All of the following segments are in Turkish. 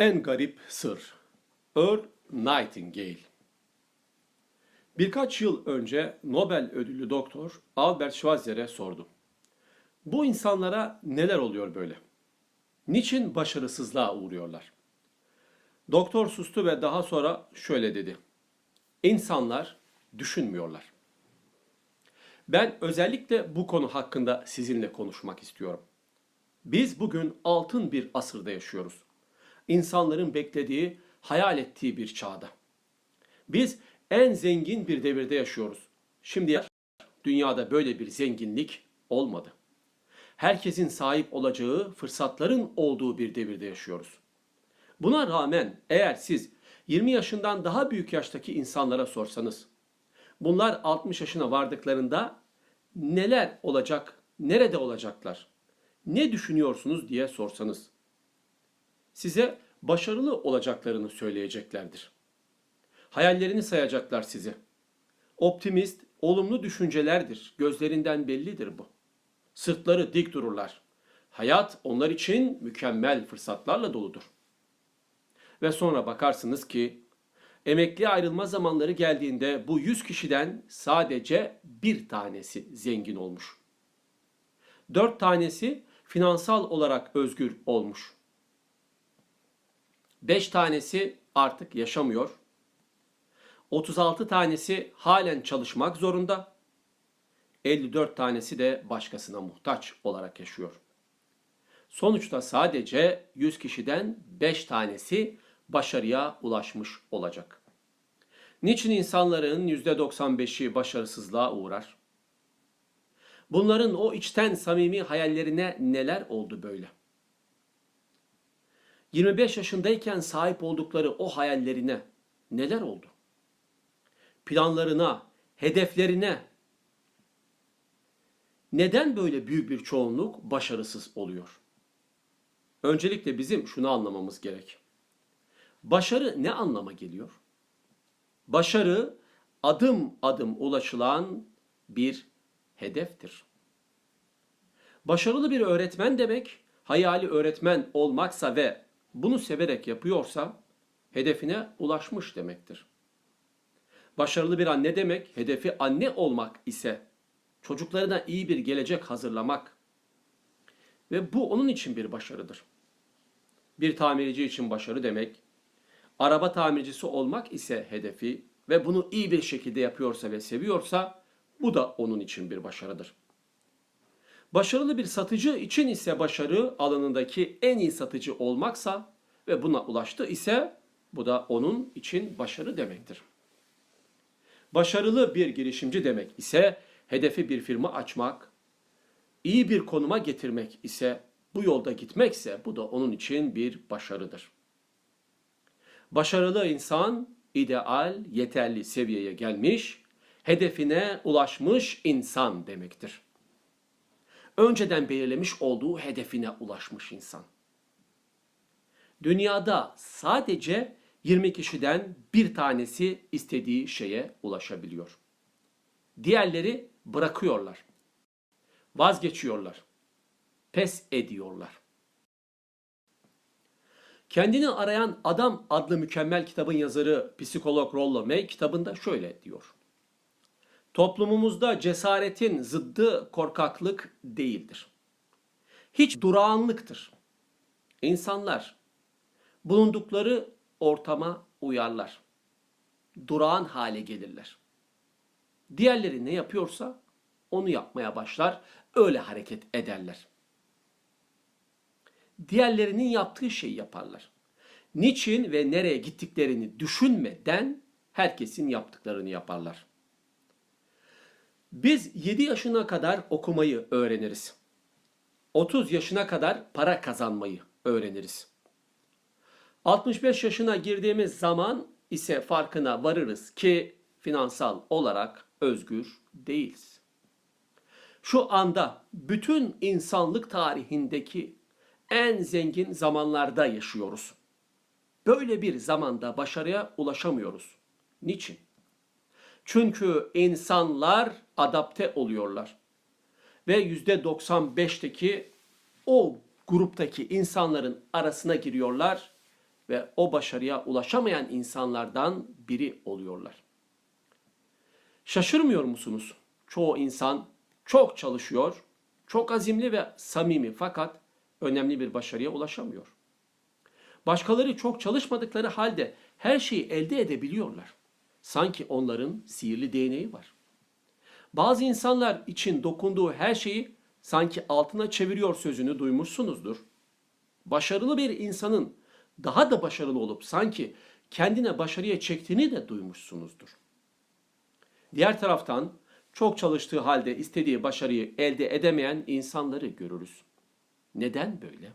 En garip sır. Earl Nightingale. Birkaç yıl önce Nobel ödüllü doktor Albert Schweitzer'e sordum. Bu insanlara neler oluyor böyle? Niçin başarısızlığa uğruyorlar? Doktor sustu ve daha sonra şöyle dedi. İnsanlar düşünmüyorlar. Ben özellikle bu konu hakkında sizinle konuşmak istiyorum. Biz bugün altın bir asırda yaşıyoruz. İnsanların beklediği, hayal ettiği bir çağda. Biz en zengin bir devirde yaşıyoruz. Şimdi dünyada böyle bir zenginlik olmadı. Herkesin sahip olacağı fırsatların olduğu bir devirde yaşıyoruz. Buna rağmen eğer siz 20 yaşından daha büyük yaştaki insanlara sorsanız, bunlar 60 yaşına vardıklarında neler olacak, nerede olacaklar, ne düşünüyorsunuz diye sorsanız, size başarılı olacaklarını söyleyeceklerdir. Hayallerini sayacaklar size. Optimist, olumlu düşüncelerdir. Gözlerinden bellidir bu. Sırtları dik dururlar. Hayat onlar için mükemmel fırsatlarla doludur. Ve sonra bakarsınız ki emekli ayrılma zamanları geldiğinde bu 100 kişiden sadece bir tanesi zengin olmuş. Dört tanesi finansal olarak özgür olmuş. Beş tanesi artık yaşamıyor. 36 tanesi halen çalışmak zorunda. 54 tanesi de başkasına muhtaç olarak yaşıyor. Sonuçta sadece 100 kişiden 5 tanesi başarıya ulaşmış olacak. Niçin insanların %95'i başarısızlığa uğrar? Bunların o içten samimi hayallerine neler oldu böyle? 25 yaşındayken sahip oldukları o hayallerine neler oldu? Planlarına, hedeflerine neden böyle büyük bir çoğunluk başarısız oluyor? Öncelikle bizim şunu anlamamız gerek. Başarı ne anlama geliyor? Başarı adım adım ulaşılan bir hedeftir. Başarılı bir öğretmen demek, hayali öğretmen olmaksa ve bunu severek yapıyorsa hedefine ulaşmış demektir. Başarılı bir anne demek, hedefi anne olmak ise çocuklarına iyi bir gelecek hazırlamak ve bu onun için bir başarıdır. Bir tamirci için başarı demek, araba tamircisi olmak ise hedefi ve bunu iyi bir şekilde yapıyorsa ve seviyorsa bu da onun için bir başarıdır. Başarılı bir satıcı için ise başarı alanındaki en iyi satıcı olmaksa ve buna ulaştı ise bu da onun için başarı demektir. Başarılı bir girişimci demek ise hedefi bir firma açmak, iyi bir konuma getirmek ise bu yolda gitmekse bu da onun için bir başarıdır. Başarılı insan ideal, yeterli seviyeye gelmiş, hedefine ulaşmış insan demektir. Önceden belirlemiş olduğu hedefine ulaşmış insan. Dünyada sadece 20 kişiden bir tanesi istediği şeye ulaşabiliyor. Diğerleri bırakıyorlar. Vazgeçiyorlar. Pes ediyorlar. Kendini arayan adam adlı mükemmel kitabın yazarı psikolog Rollo May kitabında şöyle diyor. Toplumumuzda cesaretin zıddı korkaklık değildir. Hiç durağanlıktır. İnsanlar bulundukları ortama uyarlar. Durağan hale gelirler. Diğerleri ne yapıyorsa onu yapmaya başlar, öyle hareket ederler. Diğerlerinin yaptığı şeyi yaparlar. Niçin ve nereye gittiklerini düşünmeden herkesin yaptıklarını yaparlar. Biz 7 yaşına kadar okumayı öğreniriz. 30 yaşına kadar para kazanmayı öğreniriz. 65 yaşına girdiğimiz zaman ise farkına varırız ki finansal olarak özgür değiliz. Şu anda bütün insanlık tarihindeki en zengin zamanlarda yaşıyoruz. Böyle bir zamanda başarıya ulaşamıyoruz. Niçin? Çünkü insanlar adapte oluyorlar. Ve %95'teki o gruptaki insanların arasına giriyorlar ve o başarıya ulaşamayan insanlardan biri oluyorlar. Şaşırmıyor musunuz? Çoğu insan çok çalışıyor, çok azimli ve samimi fakat önemli bir başarıya ulaşamıyor. Başkaları çok çalışmadıkları halde her şeyi elde edebiliyorlar. Sanki onların sihirli değneği var. Bazı insanlar için dokunduğu her şeyi sanki altına çeviriyor sözünü duymuşsunuzdur. Başarılı bir insanın daha da başarılı olup sanki kendine başarıya çektiğini de duymuşsunuzdur. Diğer taraftan çok çalıştığı halde istediği başarıyı elde edemeyen insanları görürüz. Neden böyle?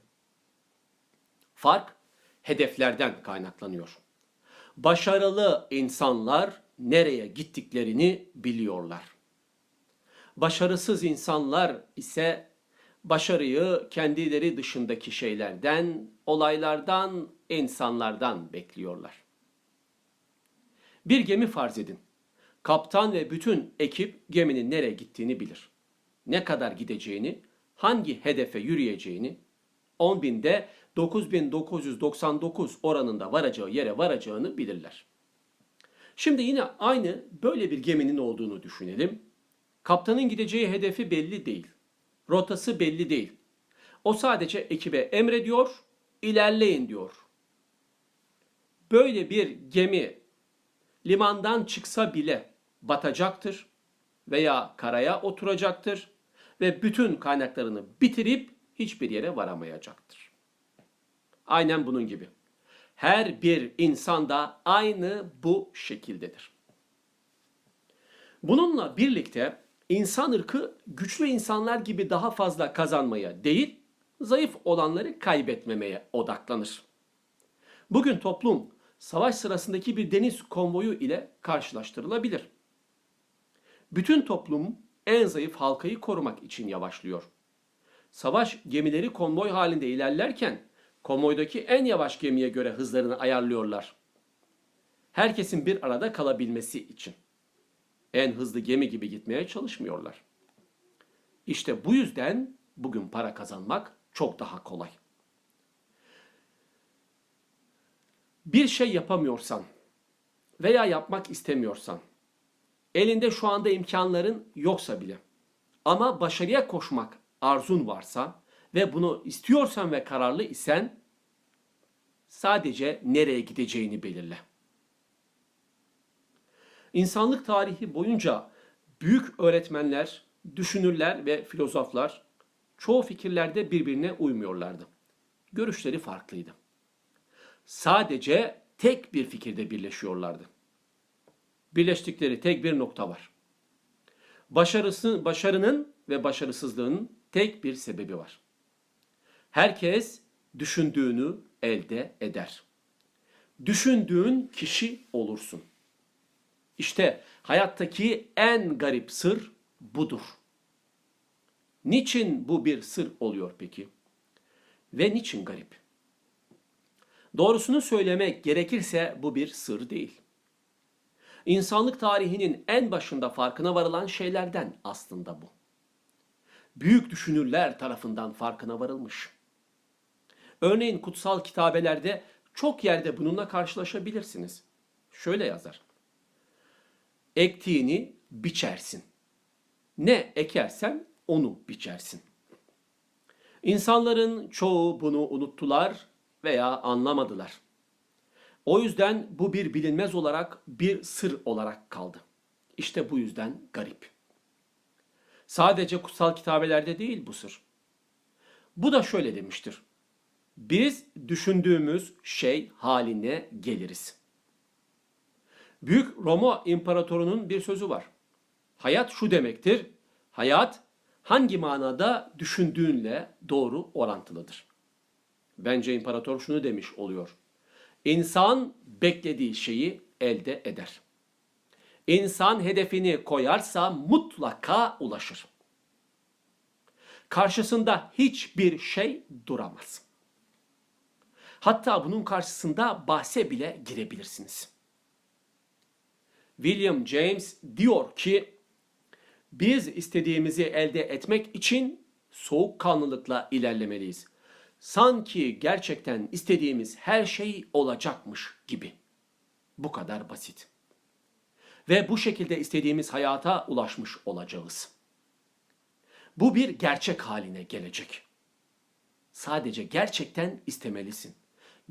Fark hedeflerden kaynaklanıyor. Başarılı insanlar nereye gittiklerini biliyorlar. Başarısız insanlar ise başarıyı kendileri dışındaki şeylerden, olaylardan, insanlardan bekliyorlar. Bir gemi farz edin. Kaptan ve bütün ekip geminin nereye gittiğini bilir. Ne kadar gideceğini, hangi hedefe yürüyeceğini, 10 binde 9999 oranında varacağı yere varacağını bilirler. Şimdi yine aynı böyle bir geminin olduğunu düşünelim. Kaptanın gideceği hedefi belli değil. Rotası belli değil. O sadece ekibe emrediyor, ilerleyin diyor. Böyle bir gemi limandan çıksa bile batacaktır veya karaya oturacaktır ve bütün kaynaklarını bitirip hiçbir yere varamayacaktır. Aynen bunun gibi. Her bir insan da aynı bu şekildedir. Bununla birlikte insan ırkı güçlü insanlar gibi daha fazla kazanmaya değil, zayıf olanları kaybetmemeye odaklanır. Bugün toplum savaş sırasındaki bir deniz konvoyu ile karşılaştırılabilir. Bütün toplum en zayıf halkayı korumak için yavaşlıyor. Savaş gemileri konvoy halinde ilerlerken konvoydaki en yavaş gemiye göre hızlarını ayarlıyorlar. Herkesin bir arada kalabilmesi için. En hızlı gemi gibi gitmeye çalışmıyorlar. İşte bu yüzden bugün para kazanmak çok daha kolay. Bir şey yapamıyorsan veya yapmak istemiyorsan, elinde şu anda imkanların yoksa bile ama başarıya koşmak arzun varsa ve bunu istiyorsan ve kararlı isen sadece nereye gideceğini belirle. İnsanlık tarihi boyunca büyük öğretmenler, düşünürler ve filozoflar çoğu fikirlerde birbirine uymuyorlardı. Görüşleri farklıydı. Sadece tek bir fikirde birleşiyorlardı. Birleştikleri tek bir nokta var. Başarısı, başarının ve başarısızlığın tek bir sebebi var. Herkes düşündüğünü elde eder. Düşündüğün kişi olursun. İşte hayattaki en garip sır budur. Niçin bu bir sır oluyor peki? Ve niçin garip? Doğrusunu söylemek gerekirse bu bir sır değil. İnsanlık tarihinin en başında farkına varılan şeylerden aslında bu. Büyük düşünürler tarafından farkına varılmış. Örneğin kutsal kitabelerde çok yerde bununla karşılaşabilirsiniz. Şöyle yazar. Ektiğini biçersin. Ne ekersen onu biçersin. İnsanların çoğu bunu unuttular veya anlamadılar. O yüzden bu bir bilinmez olarak bir sır olarak kaldı. İşte bu yüzden garip. Sadece kutsal kitabelerde değil bu sır. Bu da şöyle demiştir. Biz düşündüğümüz şey haline geliriz. Büyük Roma imparatorunun bir sözü var. Hayat şu demektir. Hayat hangi manada düşündüğünle doğru orantılıdır. Bence imparator şunu demiş oluyor. İnsan beklediği şeyi elde eder. İnsan hedefini koyarsa mutlaka ulaşır. Karşısında hiçbir şey duramaz. Hatta bunun karşısında bahse bile girebilirsiniz. William James diyor ki biz istediğimizi elde etmek için soğukkanlılıkla ilerlemeliyiz. Sanki gerçekten istediğimiz her şey olacakmış gibi. Bu kadar basit. Ve bu şekilde istediğimiz hayata ulaşmış olacağız. Bu bir gerçek haline gelecek. Sadece gerçekten istemelisin.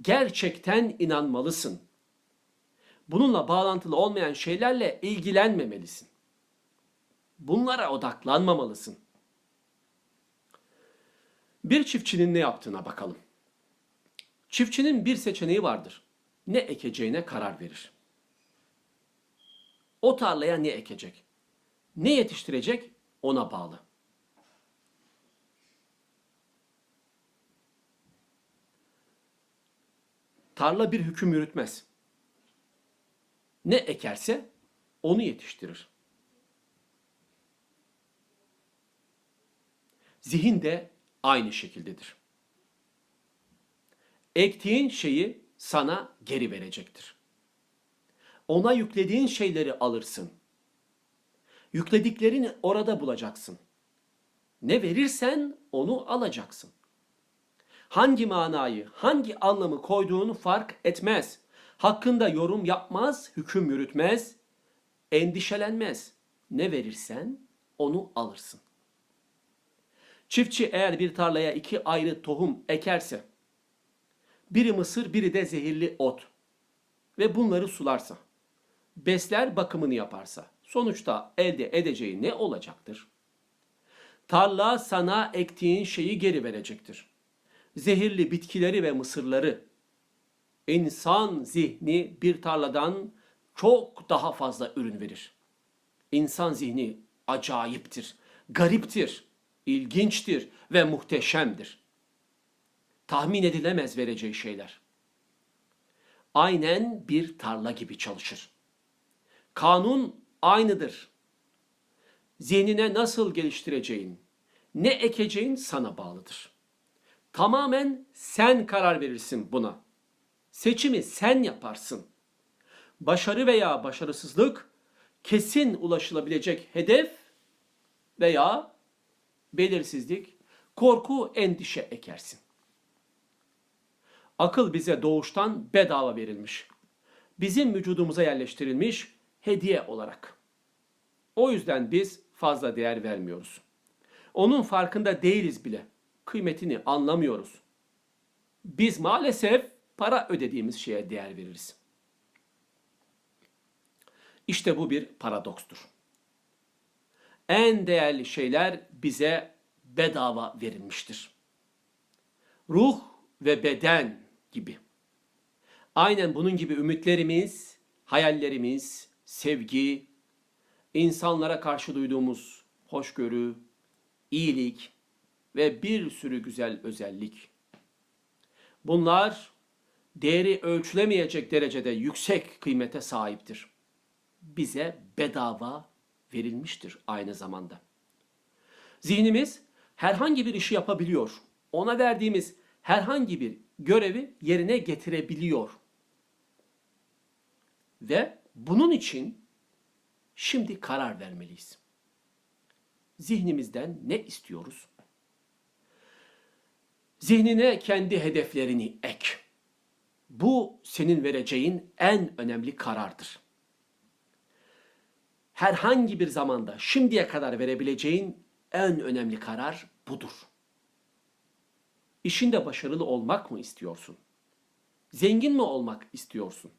Gerçekten inanmalısın. Bununla bağlantılı olmayan şeylerle ilgilenmemelisin. Bunlara odaklanmamalısın. Bir çiftçinin ne yaptığına bakalım. Çiftçinin bir seçeneği vardır. Ne ekeceğine karar verir. O tarlaya ne ekecek? Ne yetiştirecek? Ona bağlı. Tarla bir hüküm yürütmez. Ne ekerse onu yetiştirir. Zihin de aynı şekildedir. Ektiğin şeyi sana geri verecektir. Ona yüklediğin şeyleri alırsın. Yüklediklerini orada bulacaksın. Ne verirsen onu alacaksın. Hangi manayı, hangi anlamı koyduğunu fark etmez. Hakkında yorum yapmaz, hüküm yürütmez, endişelenmez. Ne verirsen onu alırsın. Çiftçi eğer bir tarlaya iki ayrı tohum ekerse, biri mısır, biri de zehirli ot ve bunları sularsa, besler bakımını yaparsa, sonuçta elde edeceği ne olacaktır? Tarla sana ektiğin şeyi geri verecektir. Zehirli bitkileri ve mısırları. İnsan zihni bir tarladan çok daha fazla ürün verir. İnsan zihni acayiptir, gariptir ilginçtir ve muhteşemdir. Tahmin edilemez vereceği şeyler. Aynen bir tarla gibi çalışır. Kanun aynıdır. Zihnine nasıl geliştireceğin, ne ekeceğin sana bağlıdır. Tamamen sen karar verirsin buna. Seçimi sen yaparsın. Başarı veya başarısızlık kesin ulaşılabilecek hedef veya belirsizlik, korku, endişe ekersin. Akıl bize doğuştan bedava verilmiş. Bizim vücudumuza yerleştirilmiş hediye olarak. O yüzden biz fazla değer vermiyoruz. Onun farkında değiliz bile. Kıymetini anlamıyoruz. Biz maalesef para ödediğimiz şeye değer veririz. İşte bu bir paradokstur en değerli şeyler bize bedava verilmiştir. Ruh ve beden gibi. Aynen bunun gibi ümitlerimiz, hayallerimiz, sevgi, insanlara karşı duyduğumuz hoşgörü, iyilik ve bir sürü güzel özellik. Bunlar değeri ölçülemeyecek derecede yüksek kıymete sahiptir. Bize bedava verilmiştir aynı zamanda. Zihnimiz herhangi bir işi yapabiliyor. Ona verdiğimiz herhangi bir görevi yerine getirebiliyor. Ve bunun için şimdi karar vermeliyiz. Zihnimizden ne istiyoruz? Zihnine kendi hedeflerini ek. Bu senin vereceğin en önemli karardır herhangi bir zamanda şimdiye kadar verebileceğin en önemli karar budur. İşinde başarılı olmak mı istiyorsun? Zengin mi olmak istiyorsun?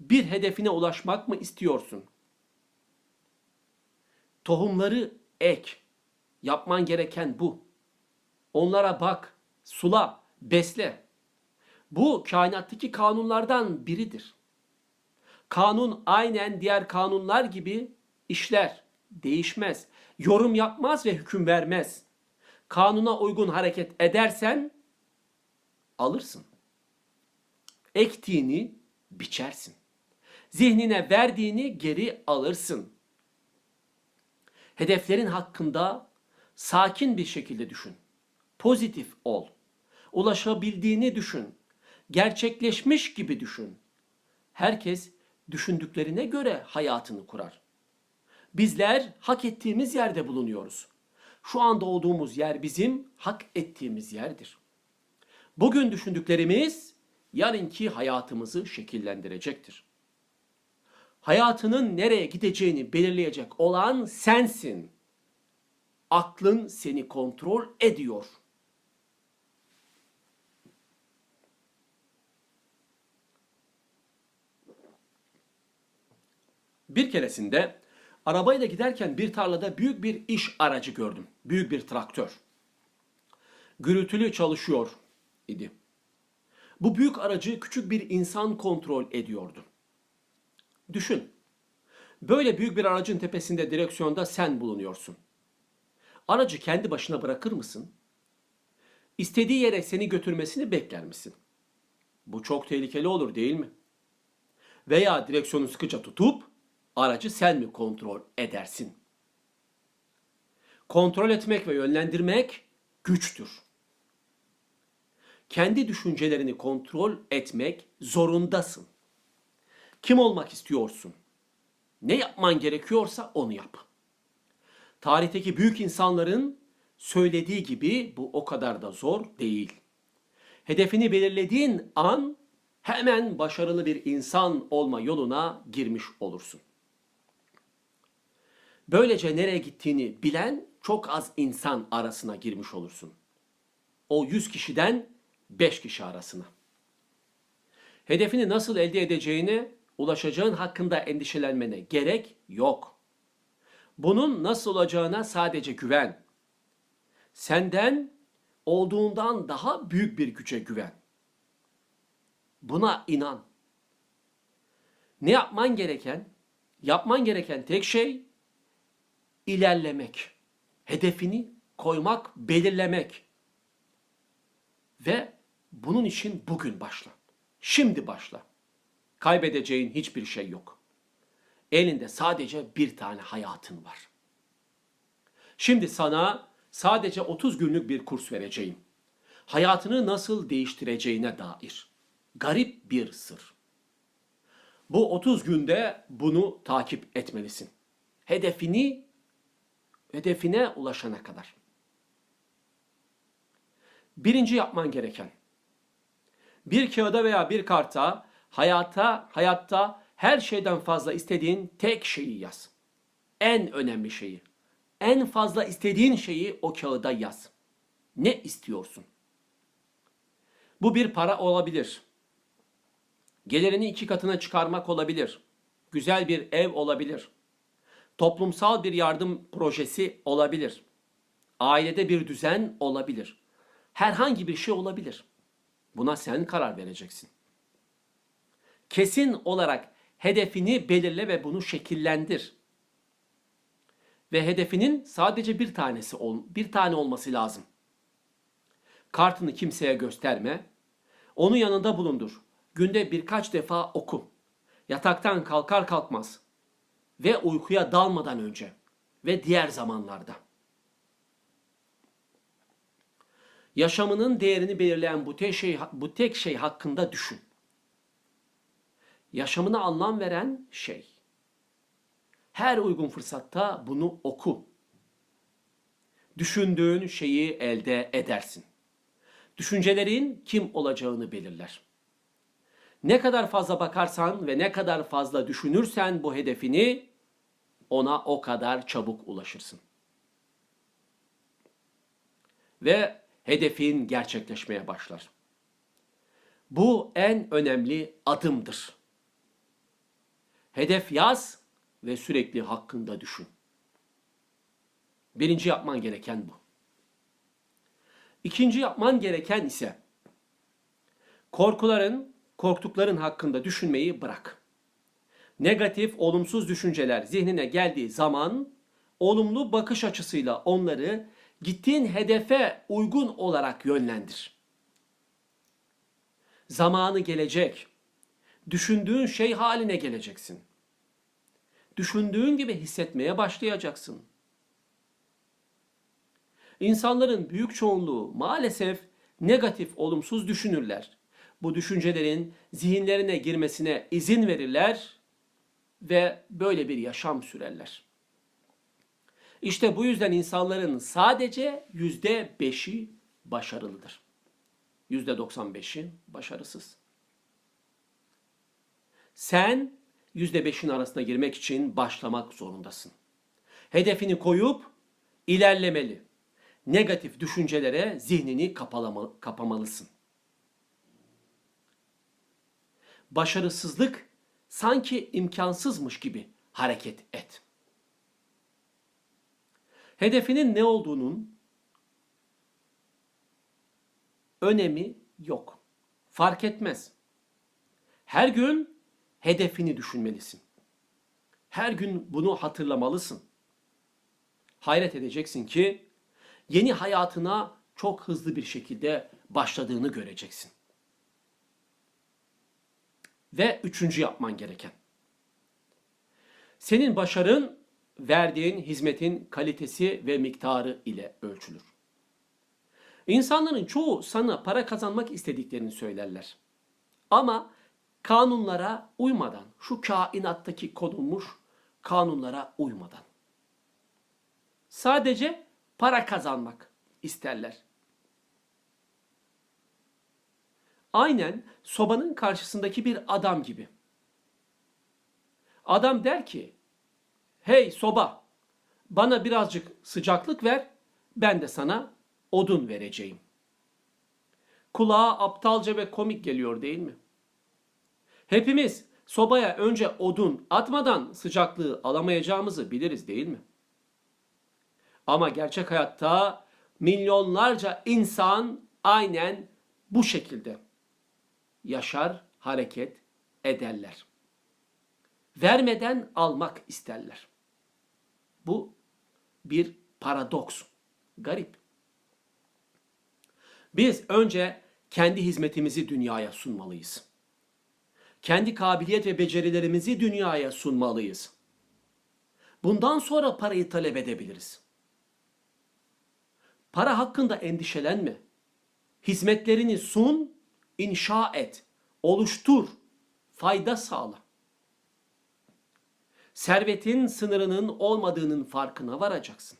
Bir hedefine ulaşmak mı istiyorsun? Tohumları ek. Yapman gereken bu. Onlara bak, sula, besle. Bu kainattaki kanunlardan biridir. Kanun aynen diğer kanunlar gibi işler, değişmez. Yorum yapmaz ve hüküm vermez. Kanuna uygun hareket edersen alırsın. Ektiğini biçersin. Zihnine verdiğini geri alırsın. Hedeflerin hakkında sakin bir şekilde düşün. Pozitif ol. Ulaşabildiğini düşün. Gerçekleşmiş gibi düşün. Herkes düşündüklerine göre hayatını kurar. Bizler hak ettiğimiz yerde bulunuyoruz. Şu anda olduğumuz yer bizim hak ettiğimiz yerdir. Bugün düşündüklerimiz yarınki hayatımızı şekillendirecektir. Hayatının nereye gideceğini belirleyecek olan sensin. Aklın seni kontrol ediyor. Bir keresinde arabayla giderken bir tarlada büyük bir iş aracı gördüm. Büyük bir traktör. Gürültülü çalışıyor idi. Bu büyük aracı küçük bir insan kontrol ediyordu. Düşün. Böyle büyük bir aracın tepesinde direksiyonda sen bulunuyorsun. Aracı kendi başına bırakır mısın? İstediği yere seni götürmesini bekler misin? Bu çok tehlikeli olur değil mi? Veya direksiyonu sıkıca tutup aracı sen mi kontrol edersin? Kontrol etmek ve yönlendirmek güçtür. Kendi düşüncelerini kontrol etmek zorundasın. Kim olmak istiyorsun? Ne yapman gerekiyorsa onu yap. Tarihteki büyük insanların söylediği gibi bu o kadar da zor değil. Hedefini belirlediğin an hemen başarılı bir insan olma yoluna girmiş olursun. Böylece nereye gittiğini bilen çok az insan arasına girmiş olursun. O 100 kişiden 5 kişi arasına. Hedefini nasıl elde edeceğini, ulaşacağın hakkında endişelenmene gerek yok. Bunun nasıl olacağına sadece güven. Senden olduğundan daha büyük bir güce güven. Buna inan. Ne yapman gereken? Yapman gereken tek şey ilerlemek. Hedefini koymak, belirlemek. Ve bunun için bugün başla. Şimdi başla. Kaybedeceğin hiçbir şey yok. Elinde sadece bir tane hayatın var. Şimdi sana sadece 30 günlük bir kurs vereceğim. Hayatını nasıl değiştireceğine dair. Garip bir sır. Bu 30 günde bunu takip etmelisin. Hedefini hedefine ulaşana kadar. Birinci yapman gereken bir kağıda veya bir karta hayata hayatta her şeyden fazla istediğin tek şeyi yaz. En önemli şeyi. En fazla istediğin şeyi o kağıda yaz. Ne istiyorsun? Bu bir para olabilir. Gelirini iki katına çıkarmak olabilir. Güzel bir ev olabilir. Toplumsal bir yardım projesi olabilir. Ailede bir düzen olabilir. Herhangi bir şey olabilir. Buna sen karar vereceksin. Kesin olarak hedefini belirle ve bunu şekillendir. Ve hedefinin sadece bir tanesi bir tane olması lazım. Kartını kimseye gösterme. Onu yanında bulundur. Günde birkaç defa oku. Yataktan kalkar kalkmaz ve uykuya dalmadan önce ve diğer zamanlarda. Yaşamının değerini belirleyen bu tek şey bu tek şey hakkında düşün. Yaşamına anlam veren şey. Her uygun fırsatta bunu oku. Düşündüğün şeyi elde edersin. Düşüncelerin kim olacağını belirler. Ne kadar fazla bakarsan ve ne kadar fazla düşünürsen bu hedefini ona o kadar çabuk ulaşırsın. Ve hedefin gerçekleşmeye başlar. Bu en önemli adımdır. Hedef yaz ve sürekli hakkında düşün. Birinci yapman gereken bu. İkinci yapman gereken ise korkuların, korktukların hakkında düşünmeyi bırak. Negatif, olumsuz düşünceler zihnine geldiği zaman olumlu bakış açısıyla onları gittiğin hedefe uygun olarak yönlendir. Zamanı gelecek. Düşündüğün şey haline geleceksin. Düşündüğün gibi hissetmeye başlayacaksın. İnsanların büyük çoğunluğu maalesef negatif, olumsuz düşünürler. Bu düşüncelerin zihinlerine girmesine izin verirler ve böyle bir yaşam sürerler. İşte bu yüzden insanların sadece yüzde beşi başarılıdır. Yüzde 95'i başarısız. Sen yüzde beşin arasına girmek için başlamak zorundasın. Hedefini koyup ilerlemeli. Negatif düşüncelere zihnini kapalama, kapamalısın. Başarısızlık sanki imkansızmış gibi hareket et. Hedefinin ne olduğunun önemi yok. Fark etmez. Her gün hedefini düşünmelisin. Her gün bunu hatırlamalısın. Hayret edeceksin ki yeni hayatına çok hızlı bir şekilde başladığını göreceksin. Ve üçüncü yapman gereken. Senin başarın verdiğin hizmetin kalitesi ve miktarı ile ölçülür. İnsanların çoğu sana para kazanmak istediklerini söylerler. Ama kanunlara uymadan, şu kainattaki konulmuş kanunlara uymadan. Sadece para kazanmak isterler. Aynen sobanın karşısındaki bir adam gibi. Adam der ki, hey soba bana birazcık sıcaklık ver, ben de sana odun vereceğim. Kulağa aptalca ve komik geliyor değil mi? Hepimiz sobaya önce odun atmadan sıcaklığı alamayacağımızı biliriz değil mi? Ama gerçek hayatta milyonlarca insan aynen bu şekilde yaşar, hareket ederler. Vermeden almak isterler. Bu bir paradoks. Garip. Biz önce kendi hizmetimizi dünyaya sunmalıyız. Kendi kabiliyet ve becerilerimizi dünyaya sunmalıyız. Bundan sonra parayı talep edebiliriz. Para hakkında endişelenme. Hizmetlerini sun, inşa et, oluştur, fayda sağla. Servetin sınırının olmadığının farkına varacaksın.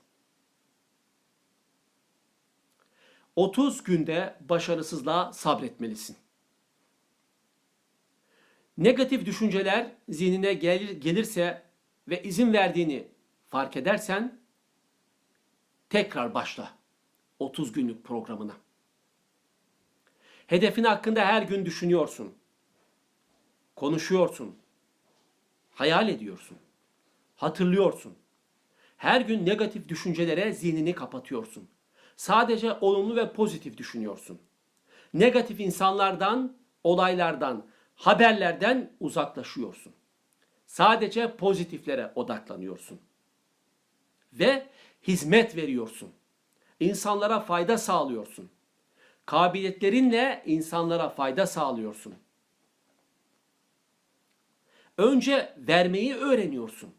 30 günde başarısızlığa sabretmelisin. Negatif düşünceler zihnine gelir, gelirse ve izin verdiğini fark edersen tekrar başla 30 günlük programına. Hedefin hakkında her gün düşünüyorsun. Konuşuyorsun. Hayal ediyorsun. Hatırlıyorsun. Her gün negatif düşüncelere zihnini kapatıyorsun. Sadece olumlu ve pozitif düşünüyorsun. Negatif insanlardan, olaylardan, haberlerden uzaklaşıyorsun. Sadece pozitiflere odaklanıyorsun. Ve hizmet veriyorsun. İnsanlara fayda sağlıyorsun. Kabiliyetlerinle insanlara fayda sağlıyorsun. Önce vermeyi öğreniyorsun.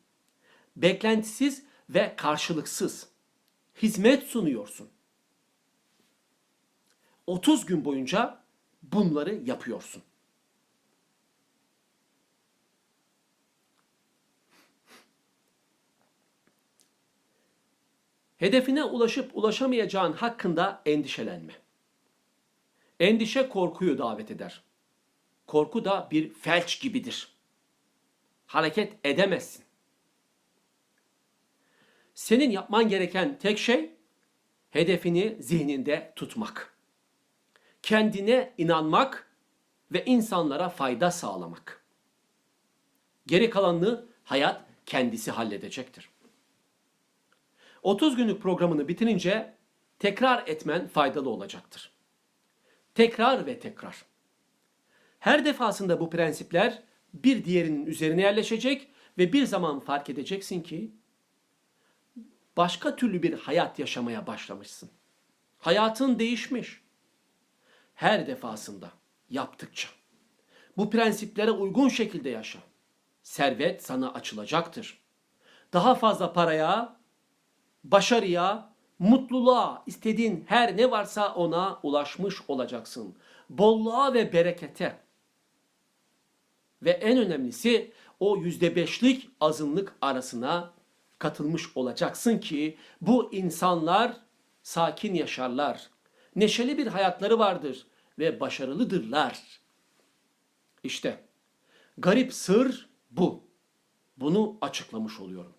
Beklentisiz ve karşılıksız hizmet sunuyorsun. 30 gün boyunca bunları yapıyorsun. Hedefine ulaşıp ulaşamayacağın hakkında endişelenme. Endişe korkuyu davet eder. Korku da bir felç gibidir. Hareket edemezsin. Senin yapman gereken tek şey hedefini zihninde tutmak. Kendine inanmak ve insanlara fayda sağlamak. Geri kalanını hayat kendisi halledecektir. 30 günlük programını bitirince tekrar etmen faydalı olacaktır. Tekrar ve tekrar. Her defasında bu prensipler bir diğerinin üzerine yerleşecek ve bir zaman fark edeceksin ki başka türlü bir hayat yaşamaya başlamışsın. Hayatın değişmiş. Her defasında yaptıkça. Bu prensiplere uygun şekilde yaşa. Servet sana açılacaktır. Daha fazla paraya, başarıya, mutluluğa, istediğin her ne varsa ona ulaşmış olacaksın. Bolluğa ve berekete. Ve en önemlisi o yüzde beşlik azınlık arasına katılmış olacaksın ki bu insanlar sakin yaşarlar. Neşeli bir hayatları vardır ve başarılıdırlar. İşte garip sır bu. Bunu açıklamış oluyorum.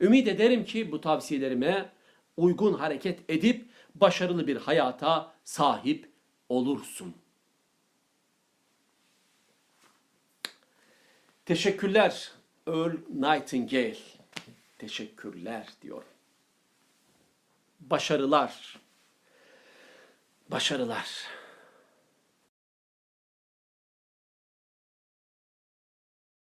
Ümit ederim ki bu tavsiyelerime uygun hareket edip başarılı bir hayata sahip olursun. Teşekkürler Earl Nightingale. Teşekkürler diyorum. Başarılar. Başarılar.